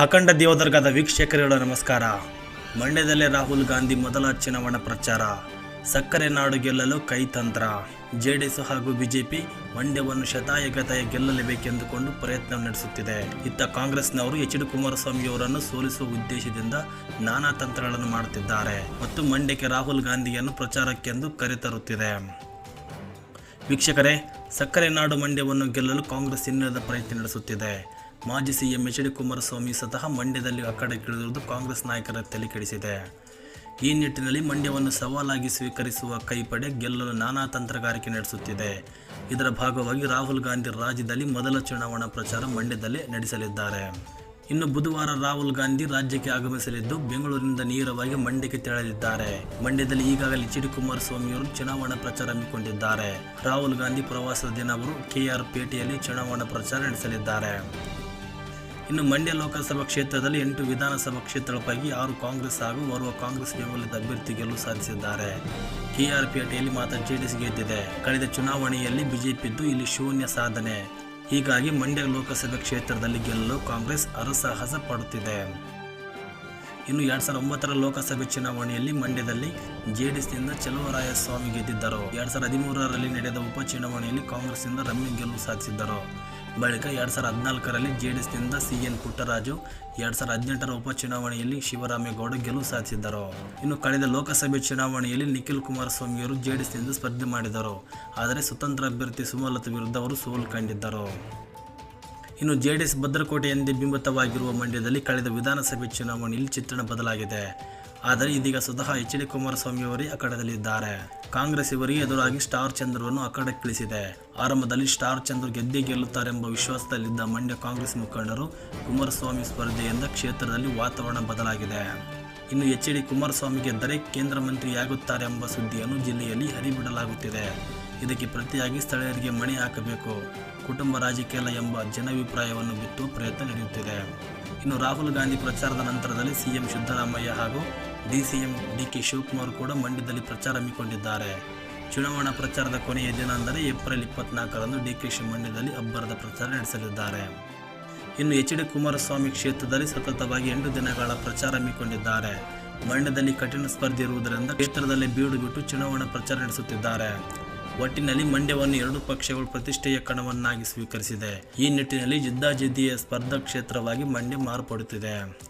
ಅಖಂಡ ದೇವದುರ್ಗದ ವೀಕ್ಷಕರುಗಳ ನಮಸ್ಕಾರ. ಮಂಡ್ಯದಲ್ಲೇ ರಾಹುಲ್ ಗಾಂಧಿ ಮೊದಲ ಚುನಾವಣಾ ಪ್ರಚಾರ. ಸಕ್ಕರೆ ನಾಡು ಗೆಲ್ಲಲು ಕೈತಂತ್ರ. ಜೆಡಿಎಸ್ ಹಾಗೂ ಬಿಜೆಪಿ ಮಂಡ್ಯವನ್ನು ಶತಾಯಗತಾಯ ಗೆಲ್ಲಲೇಬೇಕೆಂದುಕೊಂಡು ಪ್ರಯತ್ನ ನಡೆಸುತ್ತಿದೆ. ಇತ್ತ ಕಾಂಗ್ರೆಸ್ನವರು ಎಚ್ ಡಿ ಕುಮಾರಸ್ವಾಮಿಯವರನ್ನು ಸೋಲಿಸುವ ಉದ್ದೇಶದಿಂದ ನಾನಾ ತಂತ್ರಗಳನ್ನು ಮಾಡುತ್ತಿದ್ದಾರೆ. ಮತ್ತು ಮಂಡ್ಯಕ್ಕೆ ರಾಹುಲ್ ಗಾಂಧಿಯನ್ನು ಪ್ರಚಾರಕ್ಕೆಂದು ಕರೆತರುತ್ತಿದೆ. ವೀಕ್ಷಕರೇ, ಸಕ್ಕರೆ ನಾಡು ಮಂಡ್ಯವನ್ನು ಗೆಲ್ಲಲು ಕಾಂಗ್ರೆಸ್ ಇನ್ನದ ಪ್ರಯತ್ನ ನಡೆಸುತ್ತಿದೆ. ಮಾಜಿ ಸಿಎಂ ಎಚ್ ಡಿ ಕುಮಾರಸ್ವಾಮಿ ಸ್ವತಃ ಮಂಡ್ಯದಲ್ಲಿ ಅಕ್ಕಡಕ್ಕಿಳಿದಿರುವುದು ಕಾಂಗ್ರೆಸ್ ನಾಯಕರ ತಲೆ ಕೆಡಿಸಿದೆ. ಈ ನಿಟ್ಟಿನಲ್ಲಿ ಮಂಡ್ಯವನ್ನು ಸವಾಲಾಗಿ ಸ್ವೀಕರಿಸುವ ಕೈಪಡೆ ಗೆಲ್ಲಲು ನಾನಾ ತಂತ್ರಗಾರಿಕೆ ನಡೆಸುತ್ತಿದೆ. ಇದರ ಭಾಗವಾಗಿ ರಾಹುಲ್ ಗಾಂಧಿ ರಾಜ್ಯದಲ್ಲಿ ಮೊದಲ ಚುನಾವಣಾ ಪ್ರಚಾರ ಮಂಡ್ಯದಲ್ಲಿ ನಡೆಸಲಿದ್ದಾರೆ. ಇನ್ನು ಬುಧವಾರ ರಾಹುಲ್ ಗಾಂಧಿ ರಾಜ್ಯಕ್ಕೆ ಆಗಮಿಸಲಿದ್ದು, ಬೆಂಗಳೂರಿನಿಂದ ನೇರವಾಗಿ ಮಂಡ್ಯಕ್ಕೆ ತೆರಳಲಿದ್ದಾರೆ. ಮಂಡ್ಯದಲ್ಲಿ ಈಗಾಗಲೇ ಎಚ್ ಡಿ ಕುಮಾರಸ್ವಾಮಿಯವರು ಚುನಾವಣಾ ಪ್ರಚಾರ ಹಮ್ಮಿಕೊಂಡಿದ್ದಾರೆ. ರಾಹುಲ್ ಗಾಂಧಿ ಪ್ರವಾಸದ ದಿನ ಅವರು ಕೆಆರ್ ಪೇಟೆಯಲ್ಲಿ ಚುನಾವಣಾ ಪ್ರಚಾರ ನಡೆಸಲಿದ್ದಾರೆ. ಇನ್ನು ಮಂಡ್ಯ ಲೋಕಸಭಾ ಕ್ಷೇತ್ರದಲ್ಲಿ ಎಂಟು ವಿಧಾನಸಭಾ ಕ್ಷೇತ್ರಗಳ ಪೈಕಿ ಆರು ಕಾಂಗ್ರೆಸ್ ಹಾಗೂ ಓರ್ವ ಕಾಂಗ್ರೆಸ್ ಬೆಂಬಲಿತ ಅಭ್ಯರ್ಥಿ ಗೆಲುವು ಸಾಧಿಸಿದ್ದಾರೆ. ಕೆಆರ್ ಪೇಟೆಯಲ್ಲಿ ಮಾತ್ರ ಜೆಡಿಎಸ್ ಗೆದ್ದಿದೆ. ಕಳೆದ ಚುನಾವಣೆಯಲ್ಲಿ ಬಿಜೆಪಿದ್ದು ಇಲ್ಲಿ ಶೂನ್ಯ ಸಾಧನೆ. ಹೀಗಾಗಿ ಮಂಡ್ಯ ಲೋಕಸಭಾ ಕ್ಷೇತ್ರದಲ್ಲಿ ಗೆಲ್ಲಲು ಕಾಂಗ್ರೆಸ್ ಅರಸಾಹಸ ಪಡುತ್ತಿದೆ. ಇನ್ನು ಎರಡ್ ಸಾವಿರದ ಒಂಬತ್ತರ ಲೋಕಸಭೆ ಚುನಾವಣೆಯಲ್ಲಿ ಮಂಡ್ಯದಲ್ಲಿ ಜೆಡಿಎಸ್ನಿಂದ ಚಲುವರಾಯಸ್ವಾಮಿ ಗೆದ್ದಿದ್ದರು. ಎರಡ್ ಸಾವಿರದ ಹದಿಮೂರರಲ್ಲಿ ನಡೆದ ಉಪಚುನಾವಣೆಯಲ್ಲಿ ಕಾಂಗ್ರೆಸ್ನಿಂದ ರಮ್ಯ ಗೆಲುವು ಸಾಧಿಸಿದ್ದರು. ಬಳಿಕ ಎರಡು ಸಾವಿರದ ಹದಿನಾಲ್ಕರಲ್ಲಿ ಜೆಡಿಎಸ್ನಿಂದ ಸಿ ಎನ್ ಪುಟ್ಟರಾಜು, ಎರಡು ಸಾವಿರದ ಹದಿನೆಂಟರ ಉಪಚುನಾವಣೆಯಲ್ಲಿ ಶಿವರಾಮೇಗೌಡ ಗೆಲುವು ಸಾಧಿಸಿದ್ದರು. ಇನ್ನು ಕಳೆದ ಲೋಕಸಭೆ ಚುನಾವಣೆಯಲ್ಲಿ ನಿಖಿಲ್ ಕುಮಾರಸ್ವಾಮಿಯವರು ಜೆಡಿಎಸ್ನಿಂದ ಸ್ಪರ್ಧೆ ಮಾಡಿದರು. ಆದರೆ ಸ್ವತಂತ್ರ ಅಭ್ಯರ್ಥಿ ಸುಮಲತಾ ವಿರುದ್ಧ ಅವರು ಸೋಲು ಕಂಡಿದ್ದರು. ಇನ್ನು ಜೆಡಿಎಸ್ ಭದ್ರಕೋಟೆ ಎಂದೇ ಬಿಂಬಿತವಾಗಿರುವ ಮಂಡ್ಯದಲ್ಲಿ ಕಳೆದ ವಿಧಾನಸಭೆ ಚುನಾವಣೆಯಲ್ಲಿ ಚಿತ್ರಣ ಬದಲಾಗಿದೆ. ಆದರೆ ಇದೀಗ ಸ್ವತಃ ಎಚ್ ಡಿ ಕುಮಾರಸ್ವಾಮಿ ಅವರೇ ಅಖಾಡದಲ್ಲಿದ್ದಾರೆ. ಕಾಂಗ್ರೆಸ್ ಇವರಿಗೆ ಎದುರಾಗಿ ಸ್ಟಾರ್ ಚಂದ್ರವನ್ನು ಅಖಾಡಕ್ಕಿಳಿಸಿದೆ. ಆರಂಭದಲ್ಲಿ ಸ್ಟಾರ್ ಚಂದ್ರ ಗೆದ್ದೇ ಗೆಲ್ಲುತ್ತಾರೆಂಬ ವಿಶ್ವಾಸದಲ್ಲಿದ್ದ ಮಂಡ್ಯ ಕಾಂಗ್ರೆಸ್ ಮುಖಂಡರು ಕುಮಾರಸ್ವಾಮಿ ಸ್ಪರ್ಧೆಯಿಂದ ಕ್ಷೇತ್ರದಲ್ಲಿ ವಾತಾವರಣ ಬದಲಾಗಿದೆ. ಇನ್ನು ಎಚ್ ಡಿ ಕುಮಾರಸ್ವಾಮಿಗೆ ದರೆ ಕೇಂದ್ರ ಮಂತ್ರಿಯಾಗುತ್ತಾರೆಂಬ ಸುದ್ದಿಯನ್ನು ಜಿಲ್ಲೆಯಲ್ಲಿ ಹರಿಬಿಡಲಾಗುತ್ತಿದೆ. ಇದಕ್ಕೆ ಪ್ರತಿಯಾಗಿ ಸ್ಥಳೀಯರಿಗೆ ಮಣೆ ಹಾಕಬೇಕು. ಕುಟುಂಬ ರಾಜಕೀಯ ಎಂಬ ಜನಾಭಿಪ್ರಾಯವನ್ನು ಬಿತ್ತುವ ಪ್ರಯತ್ನ ನಡೆಯುತ್ತಿದೆ. ಇನ್ನು ರಾಹುಲ್ ಗಾಂಧಿ ಪ್ರಚಾರದ ನಂತರದಲ್ಲಿ ಸಿಎಂ ಸಿದ್ದರಾಮಯ್ಯ ಹಾಗೂ ಡಿಸಿಎಂ ಡಿಕೆ ಶಿವಕುಮಾರ್ ಕೂಡ ಮಂಡ್ಯದಲ್ಲಿ ಪ್ರಚಾರ ಹಮ್ಮಿಕೊಂಡಿದ್ದಾರೆ. ಚುನಾವಣಾ ಪ್ರಚಾರದ ಕೊನೆಯ ದಿನ ಅಂದರೆ ಏಪ್ರಿಲ್ ಇಪ್ಪತ್ನಾಲ್ಕರಂದು ಡಿಕೆಶಿ ಮಂಡ್ಯದಲ್ಲಿ ಅಬ್ಬರದ ಪ್ರಚಾರ ನಡೆಸಲಿದ್ದಾರೆ. ಇನ್ನು ಎಚ್ ಡಿ ಕುಮಾರಸ್ವಾಮಿ ಕ್ಷೇತ್ರದಲ್ಲಿ ಸತತವಾಗಿ ಎಂಟು ದಿನಗಳ ಪ್ರಚಾರ ಹಮ್ಮಿಕೊಂಡಿದ್ದಾರೆ. ಮಂಡ್ಯದಲ್ಲಿ ಕಠಿಣ ಸ್ಪರ್ಧೆ ಇರುವುದರಿಂದ ಕ್ಷೇತ್ರದಲ್ಲಿ ಬೀಡು ಬಿಟ್ಟು ಚುನಾವಣಾ ಪ್ರಚಾರ ನಡೆಸುತ್ತಿದ್ದಾರೆ. ಒಟ್ಟಿನಲ್ಲಿ ಮಂಡ್ಯವನ್ನು ಎರಡು ಪಕ್ಷಗಳು ಪ್ರತಿಷ್ಠೆಯ ಕಣವನ್ನಾಗಿ ಸ್ವೀಕರಿಸಿದೆ. ಈ ನಿಟ್ಟಿನಲ್ಲಿ ಜಿದ್ದಾಜಿದ್ದಿಯ ಸ್ಪರ್ಧಾ ಕ್ಷೇತ್ರವಾಗಿ ಮಂಡ್ಯ ಮಾರ್ಪಡುತ್ತಿದೆ.